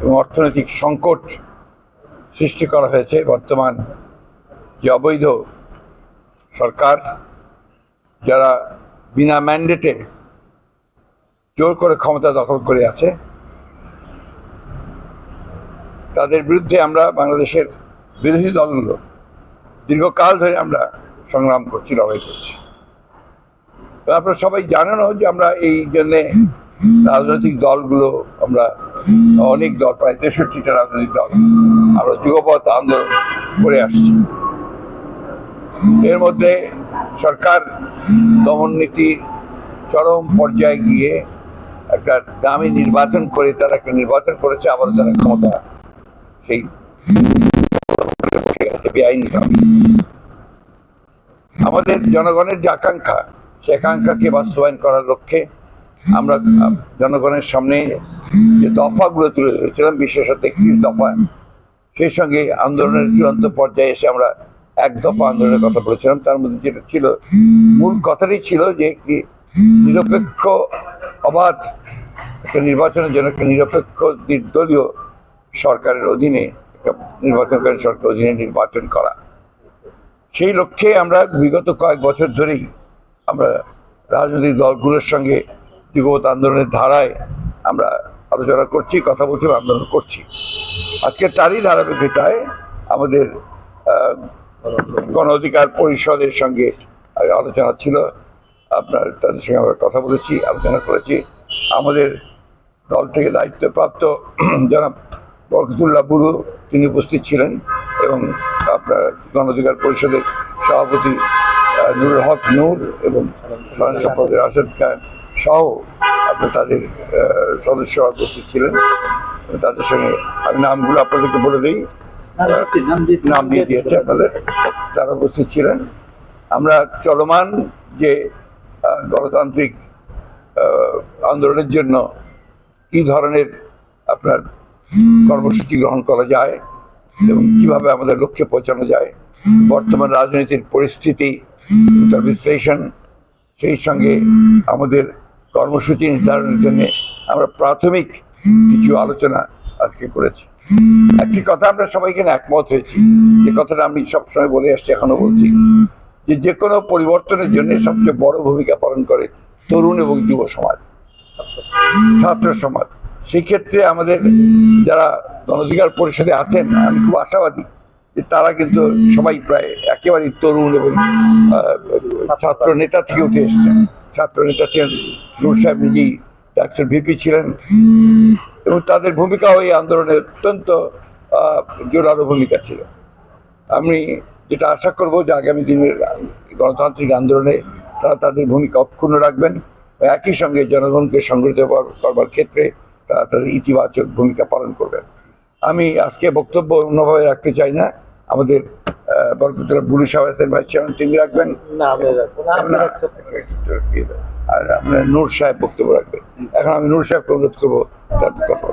এবং অর্থনৈতিক সংকট সৃষ্টি করা হয়েছে বর্তমান যে অবৈধ সরকার যারা বিনা ম্যান্ডেটে জোর করে ক্ষমতা দখল করে আছে, তাদের বিরুদ্ধে আমরা বাংলাদেশের বিরোধী দলগুলো দীর্ঘকাল ধরে আমরা সংগ্রাম করছি, লড়াই করছি। আপনারা সবাই জানেনও যে আমরা এই জন্যে রাজনৈতিক দলগুলো আমরা অনেক দল প্রায় তেষট্টিটা রাজনৈতিক দল আমরা যুগপথ আন্দোলন করে আসছি। এর মধ্যে সরকার দমন নীতি চরম পর্যায়ে গিয়ে একটা দামি নির্বাচন করে তারা একটা নির্বাচন করেছে আবার তারা ক্ষমতা সেই আমাদের জনগণের যে আকাঙ্ক্ষা সে আকাঙ্ক্ষাকে বাস্তবায়ন করার লক্ষ্যে আমরা জনগণের সামনে যে দফাগুলো তুলে ধরেছিলাম বিশেষত একত্রিশ দফা। সেই সঙ্গে আন্দোলনের চূড়ান্ত পর্যায়ে এসে আমরা এক দফা আন্দোলনের কথা বলেছিলাম। তার মধ্যে যেটা ছিল, মূল কথাটাই ছিল যে একটি নিরপেক্ষ অবাধ একটা নির্বাচনের জন্য একটা নিরপেক্ষ নির্দলীয় সরকারের অধীনে একটা নির্বাচনকারী সরকার অধীনে নির্বাচন করা। সেই লক্ষ্যে আমরা বিগত কয়েক বছর ধরেই আমরা রাজনৈতিক দলগুলোর সঙ্গে যুগপৎ আন্দোলনের ধারায় আমরা আলোচনা করছি, কথা বলছি, আন্দোলন করছি। আজকে তারই ধারাবাহিকতায় আমাদের গণ অধিকার পরিষদের সঙ্গে আলোচনা ছিল। আপনার, তাদের সঙ্গে আমরা কথা বলেছি, আলোচনা করেছি। আমাদের দল থেকে দায়িত্বপ্রাপ্ত জনাব বরকতুল্লাহ বুরু, তিনি উপস্থিত ছিলেন এবং আপনার গণ অধিকার পরিষদের সভাপতি নুরুল হক নূর এবং সাধারণ সম্পাদক রাশেদ খান সহ তাদের সদস্যরা উপস্থিত ছিলেন। তাদের সঙ্গে আমি নামগুলো আপনাদেরকে বলে দিই। নাম দিয়ে দিয়েছে আপনাদের। তারা উপস্থিত ছিলেন। আমরা চলমান যে গণতান্ত্রিক আন্দোলনের জন্য কি ধরনের আপনার কর্মসূচি গ্রহণ করা যায় এবং কীভাবে আমাদের লক্ষ্যে পৌঁছানো যায়, বর্তমান রাজনীতির পরিস্থিতি তার বিশ্লেষণ, সেই সঙ্গে আমাদের কর্মসূচি নির্ধারণের জন্য আমরা প্রাথমিক কিছু আলোচনা আজকে করেছি। একটি কথা আমরা সবাই এখানে একমত হয়েছি। যে কথাটা আমি সবসময় বলে আসছি, এখনও বলছি। যে যে কোনো পরিবর্তনের জন্য সবচেয়ে বড় ভূমিকা পালন করে তরুণ এবং যুব সমাজ, ছাত্র সমাজ। সেই ক্ষেত্রে আমাদের যারা গণঅধিকার পরিষদে আছেন, আমি খুব আশাবাদী তারা কিন্তু সবাই প্রায় একেবারেই তরুণ এবং ছাত্র নেতা থেকে উঠে এসছেন ছাত্র নেতা ছিলেন নূর সাহেব নিজেই ডাক্তার ভিপি ছিলেন। এবং তাদের ভূমিকাও এই আন্দোলনে অত্যন্ত জোরালো ভূমিকা ছিল। আমি যেটা আশা করব যে আগামী দিনের গণতান্ত্রিক আন্দোলনে তারা তাদের ভূমিকা অক্ষুণ্ণ রাখবেন। একই সঙ্গে জনগণকে সংগঠিত কর- করবার ক্ষেত্রে তারা তাদের ইতিবাচক ভূমিকা পালন করবেন। আমি আজকে বক্তব্য অন্যভাবে রাখতে চাই না। আমাদের বরকতুল্লাহ বুলু সাহেব আছেন ভাইস চেয়ারম্যান তিনি রাখবেন? আর আপনার নূর সাহেব বক্তব্য রাখবেন। এখন আমি নূর সাহেবকে অনুরোধ করব তার কথা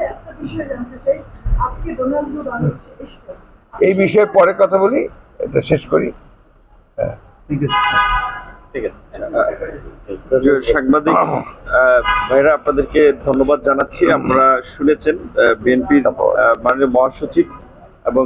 এই বিষয়ে পরে কথা বলি এটা শেষ করি। ঠিক আছে। প্রিয় সাংবাদিক ভাইরা আপনাদেরকে ধন্যবাদ জানাচ্ছি। আমরা শুনেছেন বিএনপির মাননীয় মহাসচিব এবং